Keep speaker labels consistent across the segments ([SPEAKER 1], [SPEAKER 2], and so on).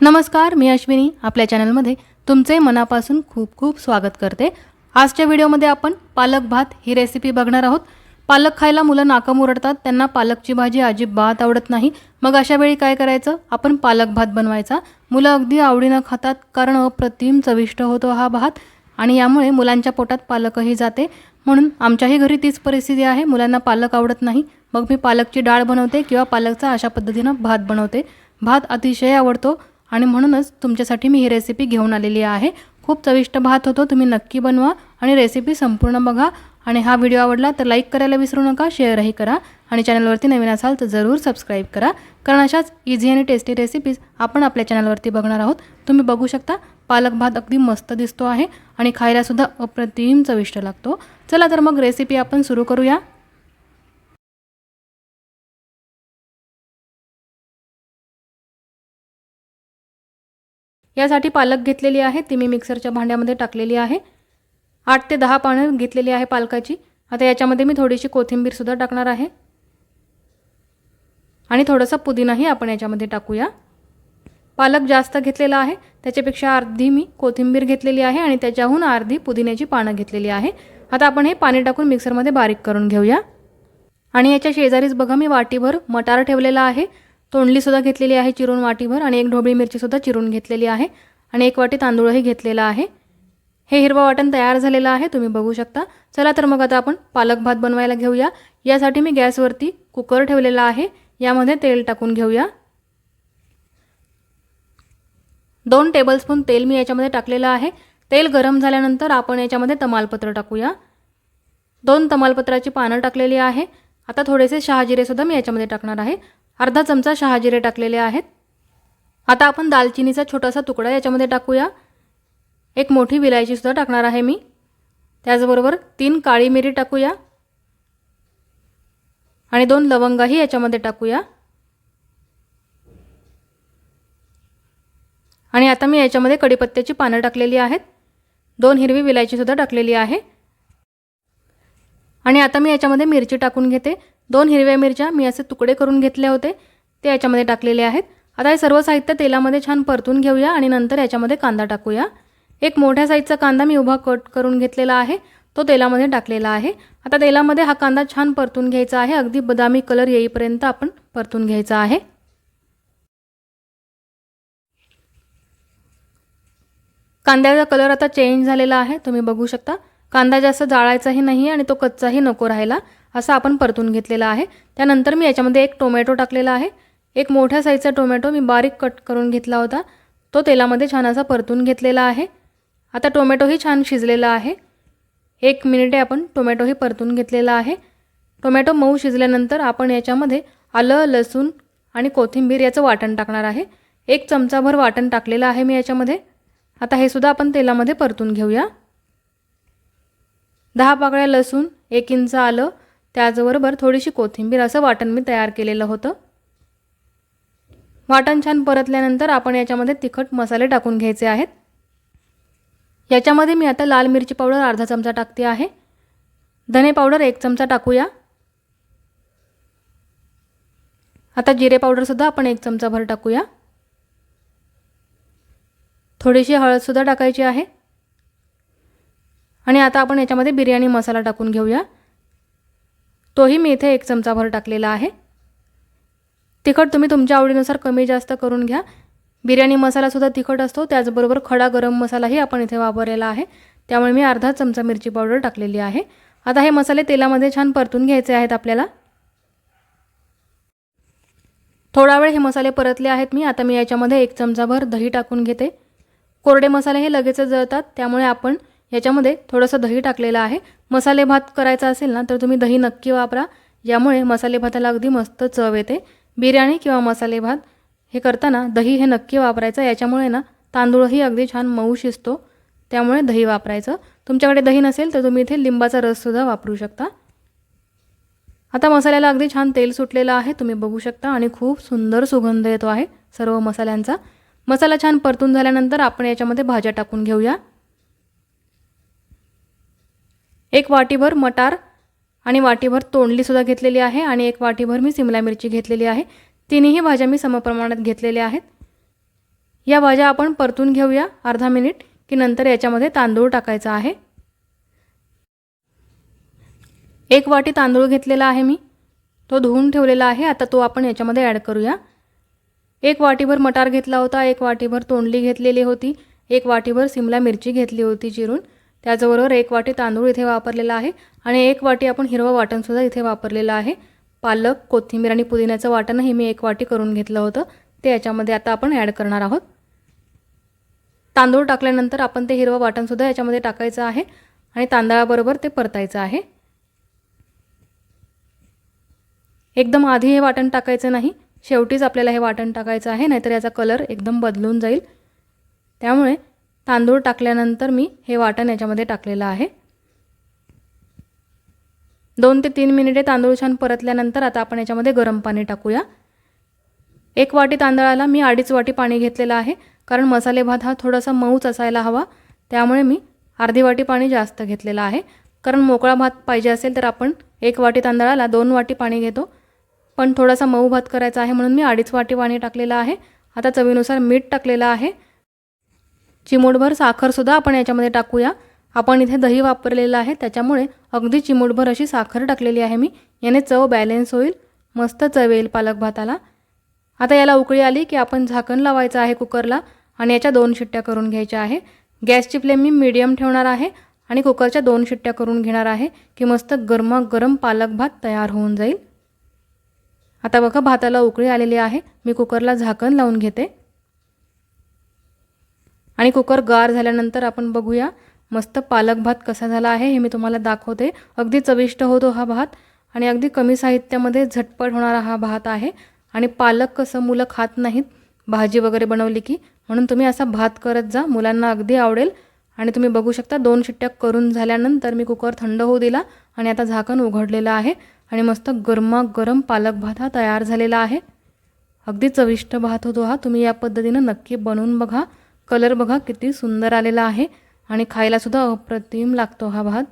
[SPEAKER 1] नमस्कार मी अश्विनी. आपल्या चॅनलमध्ये तुमचे मनापासून खूप खूप स्वागत करते. आजच्या व्हिडिओमध्ये आपण पालक भात ही रेसिपी बघणार आहोत. पालक खायला मुलं नाकं उरडतात त्यांना पालकची भाजी अजिबात आवडत नाही. मग अशा वेळी काय करायचं? आपण पालक भात बनवायचा. मुलं अगदी आवडीनं खातात कारण अप्रतिम चविष्ट होतो हा भात. आणि यामुळे मुलांच्या पोटात पालकही जाते. म्हणून आमच्याही घरी तीच परिस्थिती आहे. मुलांना पालक आवडत नाही. मग मी पालकची डाळ बनवते किंवा पालकचा अशा पद्धतीनं भात बनवते. भात अतिशय आवडतो. आणि म्हणूनच तुमच्यासाठी मी ही रेसिपी घेऊन आलेली आहे. खूप चविष्ट भात होतो तुम्ही नक्की बनवा आणि रेसिपी संपूर्ण बघा. आणि हा व्हिडिओ आवडला तर लाईक करायला विसरू नका शेअरही करा आणि चॅनलवरती नवीन असाल तर जरूर सबस्क्राईब करा. कारण अशाच इझी आणि टेस्टी रेसिपीज आपण आपल्या चॅनलवरती बघणार आहोत. तुम्ही बघू शकता पालक भात अगदी मस्त दिसतो आहे आणि खायलासुद्धा अप्रतिम चविष्ट लागतो. चला तर मग रेसिपी आपण सुरू करूया. यासाठी पालक घेतलेली आहे. ती मी मिक्सरच्या भांड्यामध्ये टाकलेली आहे. आठ ते दहा पानं घेतलेली आहे पालकाची. आता याच्यामध्ये मी थोडीशी कोथिंबीरसुद्धा टाकणार आहे. आणि थोडंसं पुदिनाही आपण याच्यामध्ये टाकूया. पालक जास्त घेतलेला आहे. त्याच्यापेक्षा अर्धी मी कोथिंबीर घेतलेली आहे आणि त्याच्याहून अर्धी पुदिन्याची पानं घेतलेली आहे. आता आपण हे पाणी टाकून मिक्सरमध्ये बारीक करून घेऊया. आणि याच्या शेजारीच बघा मी वाटीभर मटार ठेवलेला आहे. तोंडलीसुद्धा घेतलेली आहे चिरून वाटीभर आणि एक ढोबळी मिरचीसुद्धा चिरून घेतलेली आहे आणि एक वाटी तांदूळही घेतलेला आहे. हे हिरवं वाटण तयार झालेलं आहे तुम्ही बघू शकता. चला तर मग आता आपण पालक भात बनवायला घेऊया. यासाठी मी गॅसवरती कुकर ठेवलेला आहे. यामध्ये तेल टाकून घेऊया. दोन टेबलस्पून तेल मी याच्यामध्ये टाकलेलं आहे. तेल गरम झाल्यानंतर आपण याच्यामध्ये तमालपत्र टाकूया. दोन तमालपत्राची पानं टाकलेली आहे. आता थोडेसे शहाजिरेसुद्धा मी याच्यामध्ये टाकणार आहे. अर्धा चमचा शहाजिरे टाकलेले आहेत. आता आपण दालचिनीचा छोटासा तुकडा याच्यामध्ये टाकूया. एक मोठी विलायचीसुद्धा टाकणार आहे मी. त्याचबरोबर तीन काळी मिरी टाकूया. आणि दोन लवंगाही याच्यामध्ये टाकूया. आणि आता मी याच्यामध्ये कडीपत्त्याची पानं टाकलेली आहेत. दोन हिरवी विलायचीसुद्धा टाकलेली आहे. आणि आता मी याच्यामध्ये मिरची टाकून घेते. दोन हिरव्या मिरच्या मी असे तुकडे करून घेतले होते ते याच्यामध्ये टाकलेले आहेत. आता हे सर्व साहित्य तेलामध्ये छान परतून घेऊया आणि नंतर याच्यामध्ये कांदा टाकूया. एक मोठ्या साईजचा कांदा मी उभा कट करून घेतलेला आहे तो तेलामध्ये टाकलेला आहे. आता तेलामध्ये हा कांदा छान परतून घ्यायचा आहे अगदी बदामी कलर येईपर्यंत आपण परतून घ्यायचा आहे. कांद्याचा कलर आता चेंज झालेला आहे तुम्ही बघू शकता. कांदा जास्त जाळायचाही नाही आणि तो कच्चाही नको राहायला असा आपण परतून घेतलेला आहे. त्यानंतर मी याच्यामध्ये एक टोमॅटो टाकलेला आहे. एक मोठ्या साईजचा टोमॅटो मी बारीक कट करून घेतला होता. तो तेलामध्ये छान असा परतून घेतलेला आहे. आता टोमॅटोही छान शिजलेला आहे. एक मिनिटे आपण टोमॅटोही परतून घेतलेला आहे. टोमॅटो मऊ शिजल्यानंतर आपण याच्यामध्ये आलं लसूण आणि कोथिंबीर याचं वाटण टाकणार आहे. एक चमचाभर वाटण टाकलेलं आहे मी याच्यामध्ये. आता हे सुद्धा आपण तेलामध्ये परतून घेऊया. दहा पाकळ्या लसूण एक इंच आलं त्याचबरोबर थोडीशी कोथिंबीर असं वाटण मी तयार केलेलं होतं. वाटण छान परतल्यानंतर आपण याच्यामध्ये तिखट मसाले टाकून घ्यायचे आहेत. याच्यामध्ये मी आता लाल मिरची पावडर अर्धा चमचा टाकते आहे. धने पावडर एक चमचा टाकूया. आता जिरे पावडरसुद्धा आपण एक चमचाभर टाकूया. थोडीशी हळदसुद्धा टाकायची आहे. आणि आता आपण याच्यामध्ये बिर्याणी मसाला टाकून घेऊया. तोही मी इथे एक चमचाभर टाकलेला आहे. तिखट तुम्ही तुमच्या आवडीनुसार कमी जास्त करून घ्या. बिर्याणी मसालासुद्धा तिखट असतो त्याचबरोबर खडा गरम मसालाही आपण इथे वापरलेला आहे. त्यामुळे मी अर्धा चमचा मिरची पावडर टाकलेली आहे. आता हे मसाले तेलामध्ये छान परतून घ्यायचे आहेत आपल्याला. थोडा वेळ हे मसाले परतले आहेत मी आता मी याच्यामध्ये एक चमचाभर दही टाकून घेते. कोरडे मसाले हे लगेचच जळतात त्यामुळे आपण याच्यामध्ये थोडंसं दही टाकलेलं आहे. मसाले भात करायचा असेल ना तर तुम्ही दही नक्की वापरा. यामुळे मसाले भाताला अगदी मस्त चव येते. बिर्याणी किंवा मसाले भात हे करताना दही हे नक्की वापरायचं. याच्यामुळे ना तांदूळही अगदी छान मऊ शिजतो. त्यामुळे दही वापरायचं. तुमच्याकडे दही नसेल तर तुम्ही इथे लिंबाचा रससुद्धा वापरू शकता. आता मसाल्याला अगदी छान तेल सुटलेलं आहे. तुम्ही बघू शकता आणि खूप सुंदर सुगंध येतो आहे सर्व मसाल्यांचा. मसाला छान परतून झाल्यानंतर आपण याच्यामध्ये भाज्या टाकून घेऊया. एक वाटीभर मटार आणि वाटीभर तोंडलीसुद्धा घेतलेली आहे आणि एक वाटीभर मी सिमला मिरची घेतलेली आहे. तिन्ही भाज्या मी समप्रमाणात घेतलेल्या आहेत. या भाज्या आपण परतून घेऊया. अर्धा मिनिट की नंतर याच्यामध्ये तांदूळ टाकायचा आहे. एक वाटी तांदूळ घेतलेला आहे मी. तो धुवून ठेवलेला आहे. आता तो आपण याच्यामध्ये ॲड करूया. एक वाटीभर मटार घेतला होता. एक वाटीभर तोंडली घेतलेली होती. एक वाटीभर सिमला मिरची घेतली होती चिरून. त्याचबरोबर एक वाटी तांदूळ इथे वापरलेला आहे आणि एक वाटी आपण हिरवं वाटणसुद्धा इथे वापरलेलं आहे. पालक कोथिंबीर आणि पुदिन्याचं वाटणही मी एक वाटी करून घेतलं होतं. ते याच्यामध्ये आता आपण ॲड करणार आहोत. तांदूळ टाकल्यानंतर आपण ते हिरवं वाटणसुद्धा याच्यामध्ये टाकायचं आहे आणि तांदळाबरोबर ते परतायचं आहे. एकदम आधी हे वाटण टाकायचं नाही शेवटीच आपल्याला हे वाटण टाकायचं आहे नाहीतर याचा कलर एकदम बदलून जाईल. त्यामुळे तांदूळ टाकल्यानंतर मी हे वाटण याच्यामध्ये टाकलेलं आहे. दोन ते तीन मिनिटे तांदूळ छान परतल्यानंतर आता आपण याच्यामध्ये गरम पाणी टाकूया. एक वाटी तांदळाला मी अडीच वाटी पाणी घेतलेलं आहे कारण मसाले भात हा थोडासा मऊच असायला हवा. त्यामुळे मी अर्धी वाटी पाणी जास्त घेतलेलं आहे. कारण मोकळा भात पाहिजे असेल तर आपण एक वाटी तांदळाला दोन वाटी पाणी घेतो. पण थोडासा मऊ भात करायचा आहे म्हणून मी अडीच वाटी पाणी टाकलेलं आहे. आता चवीनुसार मीठ टाकलेलं आहे. चिमूटभर साखरसुद्धा आपण याच्यामध्ये टाकूया. आपण इथे दही वापरलेलं आहे त्याच्यामुळे अगदी चिमूटभर अशी साखर टाकलेली आहे मी. याने चव बॅलेन्स होईल. मस्त चव येईल पालक भाताला. आता याला उकळी आली की आपण झाकण लावायचं आहे कुकरला आणि याच्या दोन शिट्ट्या करून घ्यायच्या आहे. गॅसची फ्लेम मी मीडियम ठेवणार आहे आणि कुकरच्या दोन शिट्ट्या करून घेणार आहे की मस्त गरमागरम पालक भात तयार होऊन जाईल. आता बघा भाताला उकळी आलेली आहे. मी कुकरला झाकण लावून घेते. आणि कुकर गार झाल्यानंतर आपण बघूया मस्त पालक भात कसा झाला आहे हे मी तुम्हाला दाखवते. अगदी चविष्ट होतो हा भात आणि अगदी कमी साहित्यामध्ये झटपट होणारा हा भात आहे. आणि पालक कसं मुलं खात नाहीत भाजी वगैरे बनवली की म्हणून तुम्ही असा भात करत जा मुलांना अगदी आवडेल. आणि तुम्ही बघू शकता दोन शिट्ट्या करून झाल्यानंतर मी कुकर थंड होऊ दिला आणि आता झाकण उघडलेलं आहे आणि मस्त गरमागरम पालक भात हा तयार झालेला आहे. अगदी चविष्ट भात होतो हा तुम्ही या पद्धतीनं नक्की बनवून बघा. कलर बघा किती सुंदर आलेला आहे. आणि खायलासुद्धा अप्रतिम लागतो हा भात.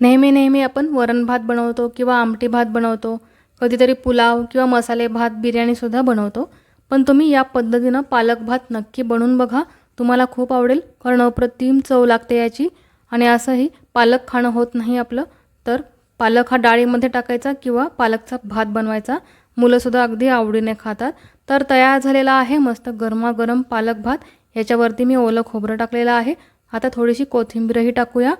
[SPEAKER 1] नेहमी नेहमी आपण वरण भात बनवतो किंवा आमटी भात बनवतो. कधीतरी पुलाव किंवा मसाले भात बिर्याणीसुद्धा बनवतो. पण तुम्ही या पद्धतीनं पालक भात नक्की बनवून बघा. तुम्हाला खूप आवडेल. कारण अप्रतिम चव लागते याची. आणि असंही पालक खाणं होत नाही आपलं. तर पालक हा डाळीमध्ये टाकायचा किंवा पालकचा भात बनवायचा. मुलंसुद्धा अगदी आवडीने खातात. तर तयार झालेला आहे मस्त गरमागरम पालक भात. याच्यावरती मी ओलं खोबरं टाकलेलं आहे. आता थोडीशी कोथिंबीरही टाकूया.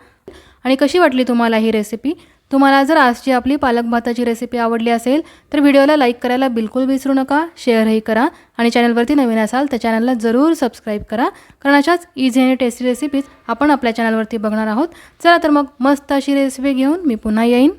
[SPEAKER 1] आणि कशी वाटली तुम्हाला ही रेसिपी तुम्हाला जर आजची आपली पालक भाताची रेसिपी आवडली असेल तर व्हिडिओला लाईक करायला बिलकुल विसरू नका शेअरही करा आणि चॅनलवरती नवीन असाल तर चॅनलला जरूर सबस्क्राईब करा. कारण अशाच इझी आणि टेस्टी रेसिपीज आपण आपल्या चॅनलवरती बघणार आहोत. चला तर मग मस्त अशी रेसिपी घेऊन मी पुन्हा येईन.